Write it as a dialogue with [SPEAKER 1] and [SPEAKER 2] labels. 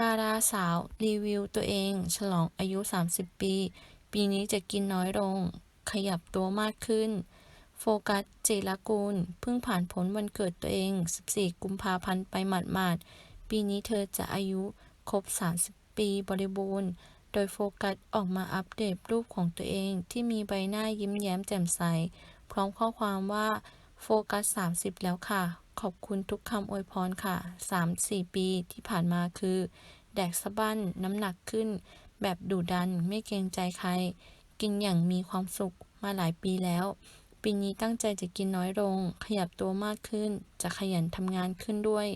[SPEAKER 1] ดาราสาวรีวิวตัวเอง ฉลองอายุ 30 ปี ปีนี้จะกินน้อยลง ขยับตัวมากขึ้น โฟกัสเจรกุลเพิ่งผ่านพ้นวันเกิดตัวเอง 14 กุมภาพันธ์ไปหมาดๆ ปีนี้เธอจะอายุครบ 30 ปีบริบูรณ์ โดยโฟกัสออกมาอัปเดตรูปของตัวเองที่มีใบหน้ายิ้มแย้มแจ่มใส พร้อมข้อความว่าโฟกัส 30 แล้วค่ะ ขอบคุณทุกคำอวยพรค่ะ 3-4 ปีที่ผ่านมาคือ แดกสะบั้นน้ำหนักขึ้น แบบดุดันไม่เกรงใจใคร กินอย่างมีความสุขมาหลายปีแล้ว ปีนี้ตั้งใจจะกินน้อยลง ขยับตัวมากขึ้น จะขยันทำงานขึ้นด้วย